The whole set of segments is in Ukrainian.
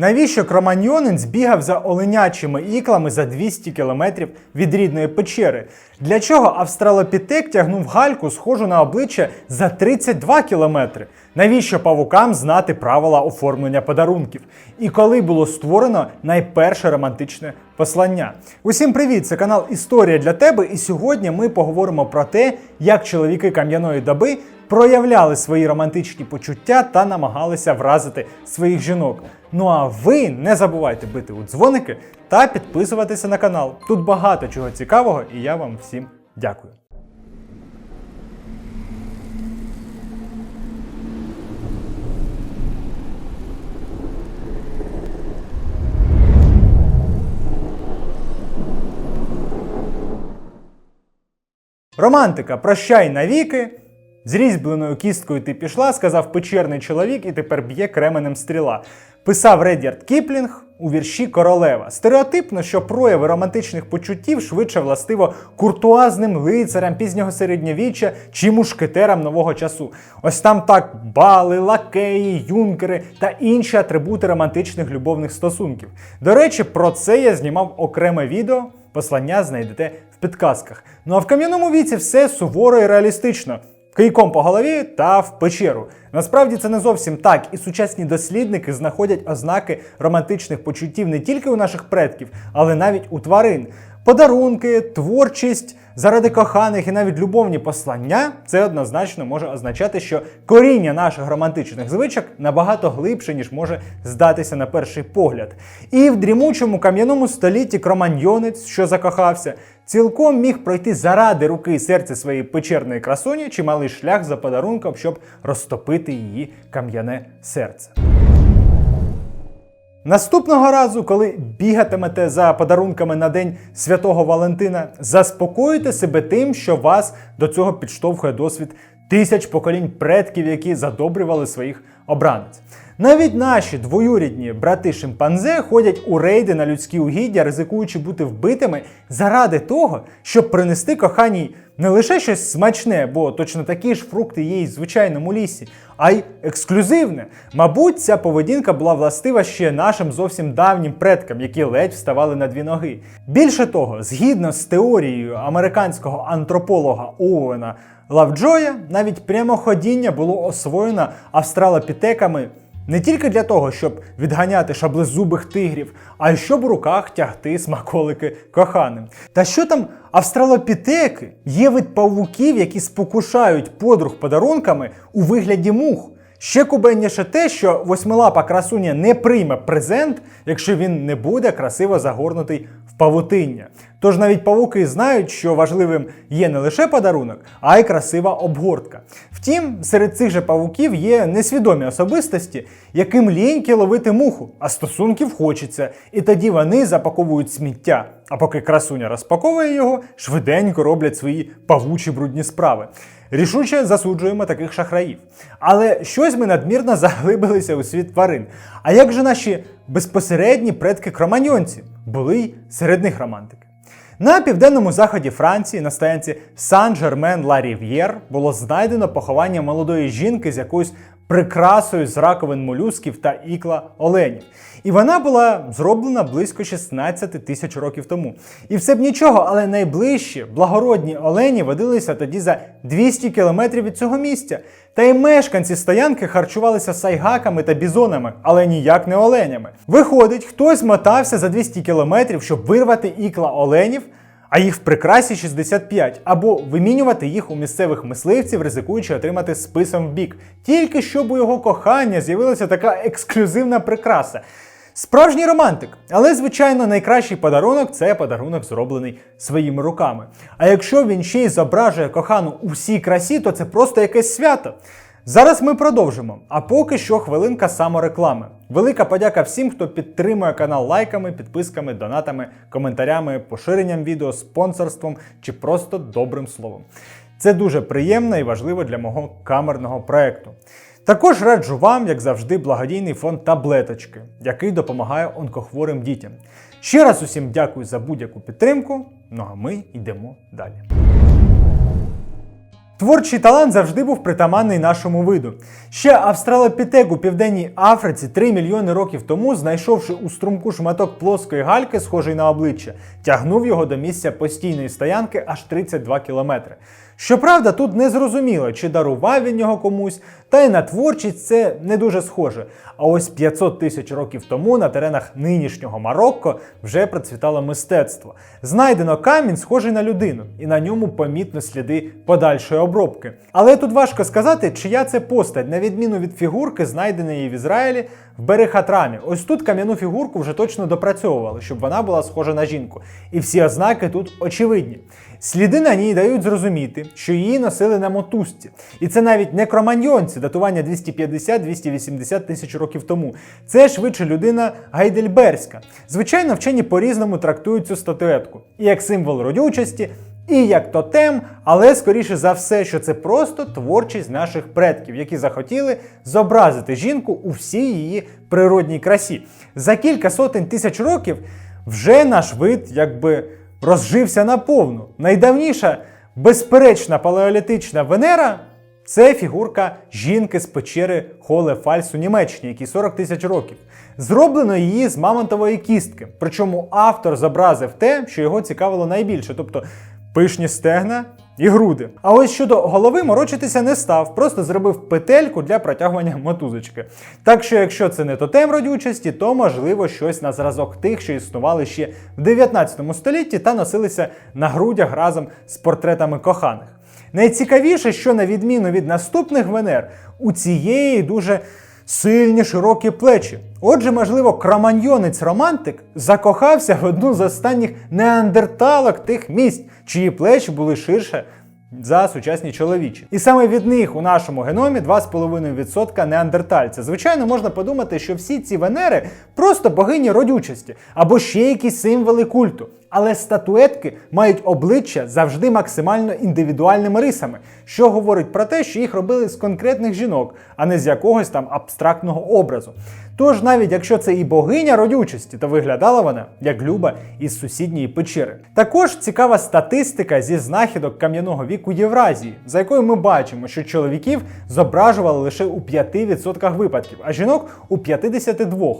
Навіщо кроманьйонин збігав за оленячими іклами за 200 кілометрів від рідної печери? Для чого австралопітек тягнув гальку, схожу на обличчя за 32 кілометри? Навіщо павукам знати правила оформлення подарунків? І коли було створено найперше романтичне послання? Усім привіт! Це канал Історія для тебе. І сьогодні ми поговоримо про те, як чоловіки кам'яної доби проявляли свої романтичні почуття та намагалися вразити своїх жінок. Ну а ви не забувайте бити у дзвоники та підписуватися на канал. Тут багато чого цікавого, і я вам всім дякую. Романтика, прощай навіки. З різьбленою кісткою ти пішла, сказав печерний чоловік і тепер б'є кременем стріла. Писав Редярд Кіплінг у вірші Королева. Стереотипно, що прояви романтичних почуттів швидше властиво куртуазним лицарям пізнього середньовіччя чи мушкетерам нового часу. Ось там так бали, лакеї, юнкери та інші атрибути романтичних любовних стосунків. До речі, про це я знімав окреме відео. Послання знайдете в підказках. Ну а в кам'яному віці все суворо і реалістично. Кийком по голові та в печеру. Насправді це не зовсім так, і сучасні дослідники знаходять ознаки романтичних почуттів не тільки у наших предків, але навіть у тварин. Подарунки, творчість заради коханих і навіть любовні послання це однозначно може означати, що коріння наших романтичних звичок набагато глибше, ніж може здатися на перший погляд. І в дрімучому кам'яному столітті кроманьйонець, що закохався, цілком міг пройти заради руки і серця своєї печерної красуні чималий шлях за подарунком, щоб розтопити її кам'яне серце. Наступного разу, коли бігатимете за подарунками на День Святого Валентина, заспокоїте себе тим, що вас до цього підштовхує досвід тисяч поколінь предків, які задобрювали своїх обранець. Навіть наші двоюрідні брати шимпанзе ходять у рейди на людські угіддя, ризикуючи бути вбитими заради того, щоб принести коханій не лише щось смачне, бо точно такі ж фрукти є і в звичайному лісі, а й ексклюзивне. Мабуть, ця поведінка була властива ще нашим зовсім давнім предкам, які ледь вставали на дві ноги. Більше того, згідно з теорією американського антрополога Оуена Лавджоя, навіть прямоходіння було освоєно австралопітеками не тільки для того, щоб відганяти шаблезубих тигрів, а й щоб у руках тягти смаколики коханим. Та що там австралопітеки? Є вид павуків, які спокушають подруг подарунками у вигляді мух. Ще кубенніше те, що восьмилапа красуня не прийме презент, якщо він не буде красиво загорнутий в павутиння. Тож навіть павуки знають, що важливим є не лише подарунок, а й красива обгортка. Втім, серед цих же павуків є несвідомі особистості, яким ліньки ловити муху, а стосунків хочеться, і тоді вони запаковують сміття. А поки красуня розпаковує його, швиденько роблять свої павучі брудні справи. Рішуче засуджуємо таких шахраїв. Але щось ми надмірно заглибилися у світ тварин. А як же наші безпосередні предки кроманьонці були й серед них романтики? На південному заході Франції на стоянці Сан-Жермен-Ла-Рів'єр було знайдено поховання молодої жінки з якоюсь прикрасою з раковин молюсків та ікла оленів. І вона була зроблена близько 16 тисяч років тому. І все б нічого, але найближчі благородні олені водилися тоді за 200 кілометрів від цього місця. Та й мешканці стоянки харчувалися сайгаками та бізонами, але ніяк не оленями. Виходить, хтось мотався за 200 кілометрів, щоб вирвати ікла оленів а їх в прикрасі 65, або вимінювати їх у місцевих мисливців, ризикуючи отримати списом в бік, тільки щоб у його кохання з'явилася така ексклюзивна прикраса. Справжній романтик, але звичайно найкращий подарунок це подарунок, зроблений своїми руками. А якщо він ще й зображує кохану у всій красі, то це просто якесь свято. Зараз ми продовжимо. А поки що хвилинка самореклами. Велика подяка всім, хто підтримує канал лайками, підписками, донатами, коментарями, поширенням відео, спонсорством чи просто добрим словом. Це дуже приємно і важливо для мого камерного проекту. Також раджу вам, як завжди, благодійний фонд таблеточки, який допомагає онкохворим дітям. Ще раз усім дякую за будь-яку підтримку. Ну а ми йдемо далі. Творчий талант завжди був притаманний нашому виду. Ще австралопітек у південній Африці 3 мільйони років тому, знайшовши у струмку шматок плоскої гальки, схожий на обличчя, тягнув його до місця постійної стоянки аж 32 кілометри. Щоправда, тут не зрозуміло, чи дарував він його комусь, та й на творчість це не дуже схоже. А ось 500 тисяч років тому на теренах нинішнього Марокко вже процвітало мистецтво. Знайдено камінь, схожий на людину, і на ньому помітно сліди подальшої обробки. Але тут важко сказати, чия це постать, на відміну від фігурки, знайденої в Ізраїлі в Берехатрамі. Ось тут кам'яну фігурку вже точно допрацьовували, щоб вона була схожа на жінку. І всі ознаки тут очевидні. Сліди на ній дають зрозуміти, що її носили на мотузці. І це навіть не кроманьйонці, датування 250-280 тисяч років тому. Це швидше людина гайдельберська. Звичайно, вчені по-різному трактують цю статуетку і як символ родючості, і як тотем, але скоріше за все, що це просто творчість наших предків, які захотіли зобразити жінку у всій її природній красі. За кілька сотень тисяч років вже наш вид якби розжився наповну. Найдавніша безперечна палеолітична Венера це фігурка жінки з печери Холе Фальс у Німеччині, якій 40 тисяч років. Зроблено її з мамонтової кістки. Причому автор зобразив те, що його цікавило найбільше, тобто пишні стегна і груди. А ось щодо голови морочитися не став, просто зробив петельку для протягування мотузочки. Так що, якщо це не тотем родючості, то можливо щось на зразок тих, що існували ще в 19 столітті та носилися на грудях разом з портретами коханих. Найцікавіше, що на відміну від наступних Венер, у цієї дуже сильні широкі плечі. Отже, можливо, кроманьйонець-романтик закохався в одну з останніх неандерталок тих місць, чиї плечі були ширше за сучасні чоловічі. І саме від них у нашому геномі 2,5% неандертальця. Звичайно, можна подумати, що всі ці венери просто богині родючості або ще якісь символи культу. Але статуетки мають обличчя завжди максимально індивідуальними рисами, що говорить про те, що їх робили з конкретних жінок, а не з якогось там абстрактного образу. Тож, навіть якщо це і богиня родючості, то виглядала вона як Люба із сусідньої печери. Також цікава статистика зі знахідок кам'яного віку Євразії, за якою ми бачимо, що чоловіків зображували лише у 5% випадків, а жінок у 52%.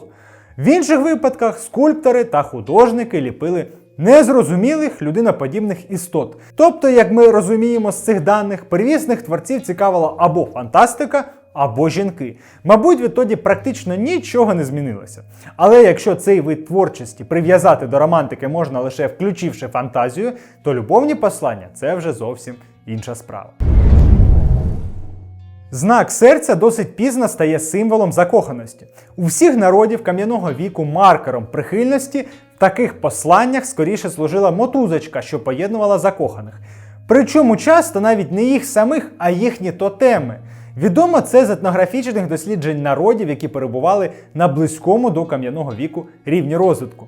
В інших випадках скульптори та художники ліпили незрозумілих людиноподібних істот. Тобто, як ми розуміємо з цих даних, первісних творців цікавила або фантастика, або жінки. Мабуть, відтоді практично нічого не змінилося. Але якщо цей вид творчості прив'язати до романтики можна лише включивши фантазію, то любовні послання це вже зовсім інша справа. Знак серця досить пізно стає символом закоханості. У всіх народів кам'яного віку маркером прихильності таких посланнях скоріше служила мотузочка, що поєднувала закоханих. Причому часто навіть не їх самих, а їхні тотеми. Відомо це з етнографічних досліджень народів, які перебували на близькому до кам'яного віку рівні розвитку.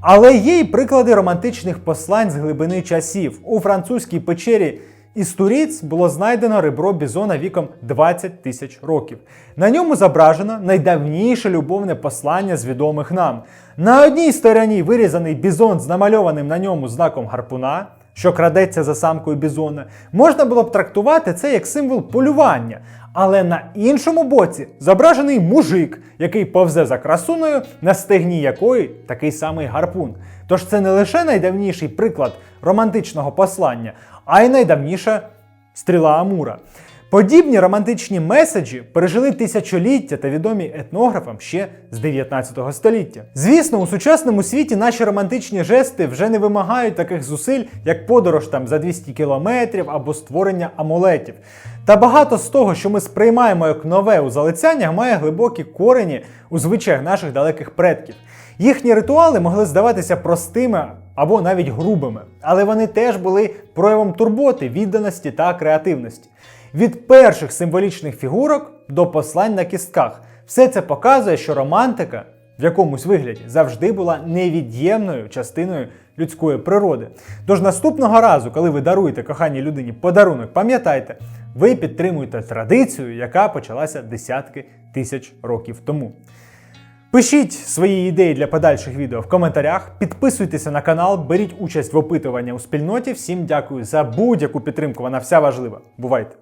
Але є й приклади романтичних послань з глибини часів. У французькій печері Істуріць було знайдено ребро бізона віком 20 тисяч років. На ньому зображено найдавніше любовне послання з відомих нам. На одній стороні вирізаний бізон з намальованим на ньому знаком гарпуна, що крадеться за самкою бізона. Можна було б трактувати це як символ полювання. Але на іншому боці зображений мужик, який повзе за красуною, на стегні якої такий самий гарпун. Тож це не лише найдавніший приклад романтичного послання, а й найдавніша стріла Амура. Подібні романтичні меседжі пережили тисячоліття та відомі етнографам ще з 19 століття. Звісно, у сучасному світі наші романтичні жести вже не вимагають таких зусиль, як подорож там за 200 кілометрів або створення амулетів. Та багато з того, що ми сприймаємо як нове у залицяннях, має глибокі корені у звичаях наших далеких предків. Їхні ритуали могли здаватися простими або навіть грубими, але вони теж були проявом турботи, відданості та креативності. Від перших символічних фігурок до послань на кістках. Все це показує, що романтика в якомусь вигляді завжди була невід'ємною частиною людської природи. Тож наступного разу, коли ви даруєте коханій людині подарунок, пам'ятайте, ви підтримуєте традицію, яка почалася десятки тисяч років тому. Пишіть свої ідеї для подальших відео в коментарях, підписуйтеся на канал, беріть участь в опитуванні у спільноті. Всім дякую за будь-яку підтримку, вона вся важлива. Бувайте!